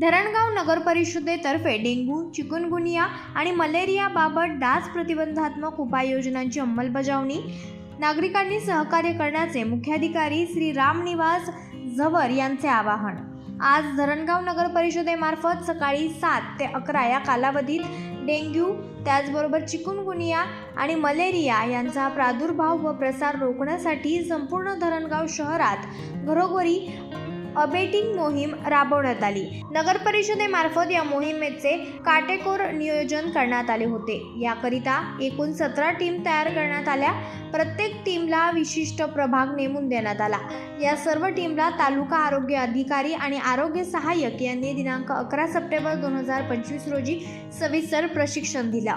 धरणगाव नगर परिषदेतर्फे dengue chikungunya आणि मलेरियाबाबत डास प्रतिबंधात्मक उपाययोजनांची अंमलबजावणी नागरिकांनी सहकार्य करण्याचे मुख्याधिकारी श्री रामनिवास झवर यांचे आवाहन. आज धरणगाव नगर परिषदेमार्फत सकाळी सात ते अकरा या कालावधीत डेंग्यू त्याचबरोबर चिकुनगुनिया आणि मलेरिया यांचा प्रादुर्भाव व प्रसार रोखण्यासाठी संपूर्ण धरणगाव शहरात घरोघरी अबेटिंग मोहीम राबवण्यात आली. नगर परिषदेमार्फत या मोहिमेचे काटेकोर नियोजन करण्यात आले होते. याकरिता एकूण सतरा टीम तयार करण्यात आल्या. प्रत्येक टीमला विशिष्ट प्रभाग नेमून देण्यात आला. या सर्व टीमला तालुका आरोग्य अधिकारी आणि आरोग्य सहाय्यक यांनी दिनांक अकरा सप्टेंबर दोन हजार पंचवीस रोजी सविस्तर प्रशिक्षण दिलं.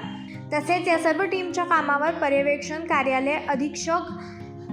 तसेच या सर्व टीमच्या कामावर पर्यवेक्षण कार्यालय अधीक्षक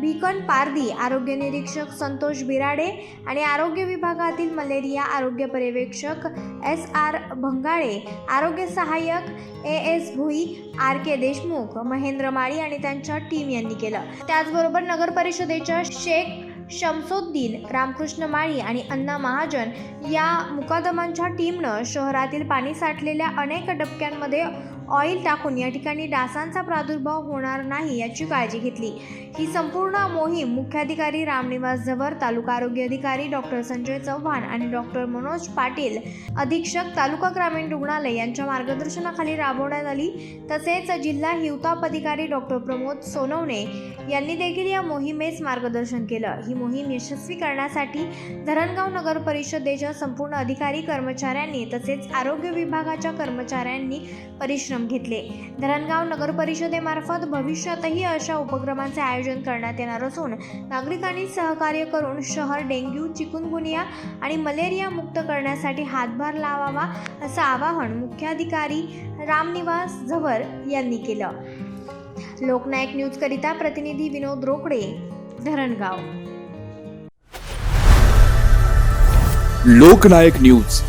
भिकन पारधी आरोग्य निरीक्षक संतोष बिराडे आणि आरोग्य विभागातील मलेरिया आरोग्य पर्यवेक्षक एस आर भंगाळे आरोग्य सहाय्यक A S Bhui R K Deshmukh Mahendra Mali आणि त्यांच्या टीम यांनी केलं. त्याचबरोबर नगर परिषदेच्या शेख शमसोद्दीन रामकृष्ण माळी आणि अण्णा महाजन या मुकादमांच्या टीमनं शहरातील पाणी साठलेल्या अनेक डबक्यांमध्ये ऑइल टाकून या ठिकाणी डासांचा प्रादुर्भाव होणार नाही याची काळजी घेतली. ही संपूर्ण मोहीम मुख्याधिकारी रामनिवास झवर तालुका आरोग्य अधिकारी डॉक्टर संजय चव्हाण आणि डॉक्टर मनोज पाटील अधीक्षक तालुका ग्रामीण रुग्णालय यांच्या मार्गदर्शनाखाली राबवण्यात आली. तसेच जिल्हा हिवताप अधिकारी डॉक्टर प्रमोद सोनवणे यांनी देखील या मोहिमेस मार्गदर्शन केलं. ही मोहीम यशस्वी करण्यासाठी धरणगाव नगर परिषदेच्या संपूर्ण अधिकारी कर्मचाऱ्यांनी तसेच आरोग्य विभागाच्या कर्मचाऱ्यांनी परिश्रम घेतले. धरणगाव नगर परिषदेमार्फत भविष्यातही अशा उपक्रमांचे आयोजन करण्यात येणार असून नागरिकांनी सहकार्य करून शहर डेंग्यू चिकुनगुनिया आणि मलेरिया मुक्त करण्यासाठी हातभार लावावा असं आवाहन मुख्याधिकारी रामनिवास झवर यांनी केलं. लोकनायक न्यूजकरिता प्रतिनिधी विनोद रोकडे धरणगाव. लोकनायक न्यूज.